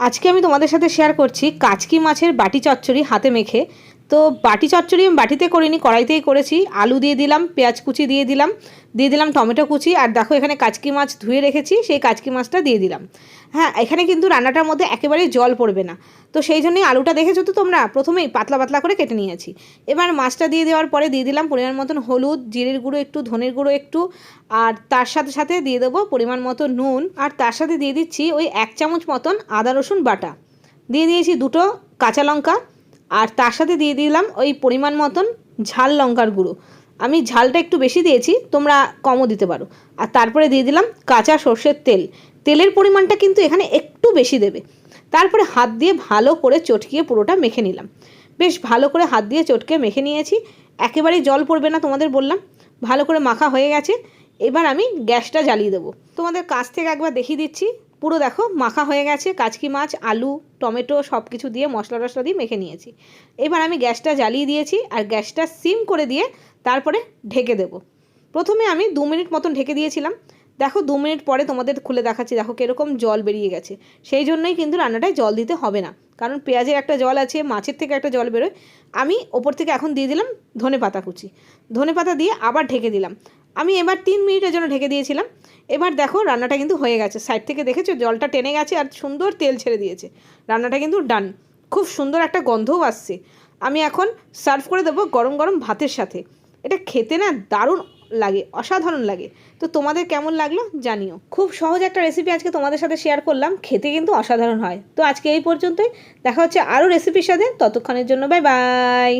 আজকে আমি তোমাদের সাথে শেয়ার করছি কাচকি মাছের বাটি চচ্চড়ি হাতে মেখে তো বাটি চচ্চড়ি আমি বাটিতে করিনি, কড়াইতেই করেছি। আলু দিয়ে দিলাম, পেঁয়াজ কুচি দিয়ে দিলাম দিয়ে দিলাম টমেটো কুচি, আর দেখো এখানে কাচকি মাছ ধুয়ে রেখেছি, সেই কাচকি মাছটা দিয়ে দিলাম। হ্যাঁ এখানে কিন্তু রান্নাটার মধ্যে একেবারেই জল পড়বে না। তো সেই জন্যই আলুটা দেখেছ তো তোমরা? প্রথমেই পাতলা পাতলা করে কেটে নিয়েছি। এবার মাছটা দিয়ে দেওয়ার পরে দিয়ে দিলাম পরিমাণ মতন হলুদ, জিরের গুঁড়ো একটু, ধনের গুঁড়ো একটু, আর তার সাথে সাথে দিয়ে দেবো পরিমাণ মতো নুন, আর তার সাথে দিয়ে দিচ্ছি ওই এক চামচ মতন আদা রসুন বাটা। দিয়ে দিয়েছি দুটো কাঁচা লঙ্কা আর তার সাথে দিয়ে দিলাম ওই পরিমাণ মতন ঝাল লঙ্কার গুঁড়ো। আমি ঝালটা একটু বেশি দিয়েছি, তোমরা কমও দিতে পারো। আর তারপরে দিয়ে দিলাম কাঁচা সর্ষের তেল। তেলের পরিমাণটা কিন্তু এখানে একটু বেশি দেবে। তারপরে হাত দিয়ে ভালো করে চটকিয়ে পুরোটা মেখে নিলাম। বেশ ভালো করে হাত দিয়ে চটকে মেখে নিয়েছি। একেবারেই জল পড়বে না তোমাদের বললাম। ভালো করে মাখা হয়ে গেছে। এবার আমি গ্যাসটা জ্বালিয়ে দেবো। তোমাদের কাছ থেকে একবার দেখিয়ে দিচ্ছি। পুরো দেখো, মাখা হয়ে গেছে, কাচকি মাছ, আলু, টমেটো সব কিছু দিয়ে মশলা টশলা দিয়ে মেখে নিয়েছি। এবার আমি গ্যাসটা জ্বালিয়ে দিয়েছি আর গ্যাসটা সিম করে দিয়ে তারপরে ঢেকে দেবো। প্রথমে আমি দু মিনিট মতন ঢেকে দিয়েছিলাম। দেখো, দু মিনিট পরে তোমাদের খুলে দেখাচ্ছি, দেখো কীরকম জল বেরিয়ে গেছে। সেই জন্যই কিন্তু রান্নাটায় জল দিতে হবে না, কারণ পেঁয়াজের একটা জল আছে, মাছের থেকে একটা জল বেরোয়। আমি ওপর থেকে এখন দিয়ে দিলাম ধনে পাতা কুচি। ধনে পাতা দিয়ে আবার ঢেকে দিলাম। আমি এবার তিন মিনিটের জন্য ঢেকে দিয়েছিলাম। এবার দেখো রান্নাটা কিন্তু হয়ে গেছে। সাইড থেকে দেখেছ? জলটা টেনে গেছে আর সুন্দর তেল ছেড়ে দিয়েছে। রান্নাটা কিন্তু ডান। খুব সুন্দর একটা গন্ধও আসছে। আমি এখন সার্ভ করে দেবো গরম গরম ভাতের সাথে। এটা খেতে না দারুণ লাগে, অসাধারণ লাগে। তো তোমাদের কেমন লাগল জানিও। খুব সহজ একটা রেসিপি আজকে তোমাদের সাথে শেয়ার করলাম। খেতে কিন্তু অসাধারণ হয়। তো আজকে এই পর্যন্তই। দেখা হচ্ছে আরও রেসিপির সাথে। ততক্ষণের জন্য বাই বাই